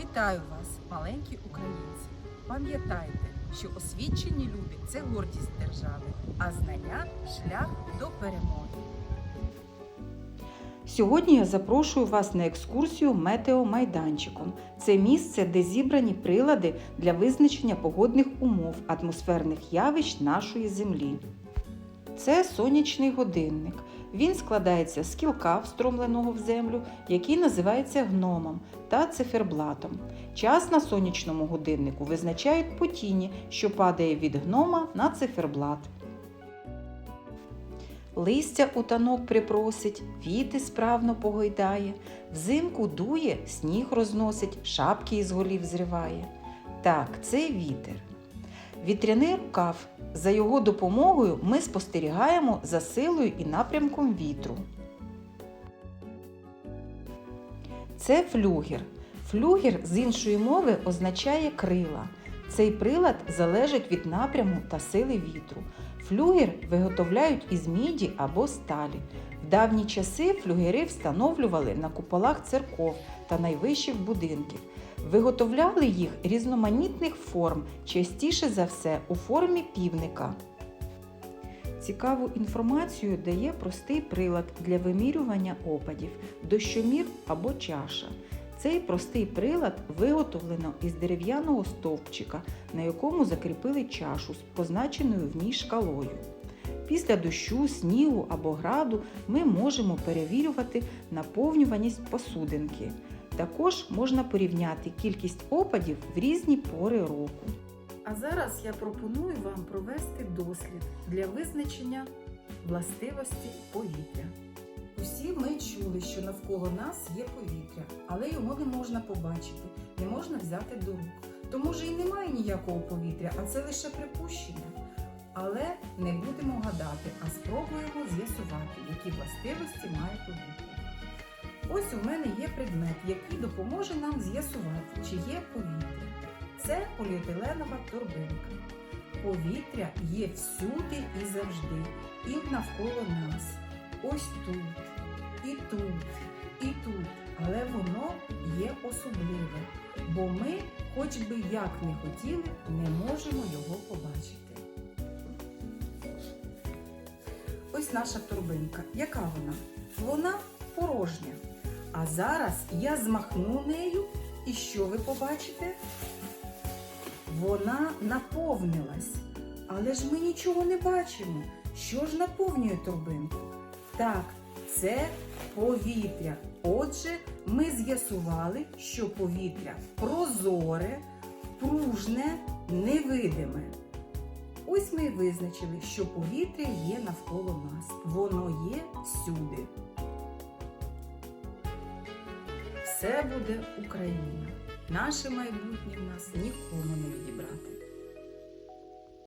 Вітаю вас, маленькі українці! Пам'ятайте, що освічені люди це гордість держави, а знання шлях до перемоги. Сьогодні я запрошую вас на екскурсію метеомайданчиком. Це місце, де зібрані прилади для визначення погодних умов атмосферних явищ нашої Землі. Це сонячний годинник. Він складається з кілка, встромленого в землю, який називається гномом та циферблатом. Час на сонячному годиннику визначають по тіні, що падає від гнома на циферблат. Листя у танок припросить, віти справно погойдає, взимку дує, сніг розносить, шапки із голів зриває. Так, це вітер. Вітряний рукав. За його допомогою ми спостерігаємо за силою і напрямком вітру. Це флюгер. Флюгер з іншої мови означає крила. Цей прилад залежить від напряму та сили вітру. Флюгер виготовляють із міді або сталі. В давні часи флюгери встановлювали на куполах церков та найвищих будинків. Виготовляли їх різноманітних форм, частіше за все у формі півника. Цікаву інформацію дає простий прилад для вимірювання опадів, дощомір або чаша. Цей простий прилад виготовлено із дерев'яного стовпчика, на якому закріпили чашу з позначеною в ній шкалою. Після дощу, снігу або граду ми можемо перевірювати наповнюваність посудинки. Також можна порівняти кількість опадів в різні пори року. А зараз я пропоную вам провести дослід для визначення властивості повітря. Усі ми чули, що навколо нас є повітря, але його не можна побачити, не можна взяти до рук. То може і немає ніякого повітря, а це лише припущення. Але не будемо гадати, а спробуємо з'ясувати, які властивості має повітря. Ось у мене є предмет, який допоможе нам з'ясувати, чи є повітря. Це поліетиленова торбинка. Повітря є всюди і завжди, і навколо нас. Ось тут, і тут, і тут. Але воно є особливе, бо ми, хоч би як не хотіли, не можемо його побачити. Ось наша торбинка. Яка вона? Вона порожня. А зараз я змахну нею, і що ви побачите? Вона наповнилась. Але ж ми нічого не бачимо. Що ж наповнює торбинку? Так, це повітря. Отже, ми з'ясували, що повітря прозоре, пружне, невидиме. Ось ми визначили, що повітря є навколо нас. Воно є всюди. Все буде Україна. Наше майбутнє в нас нікому не відібрати.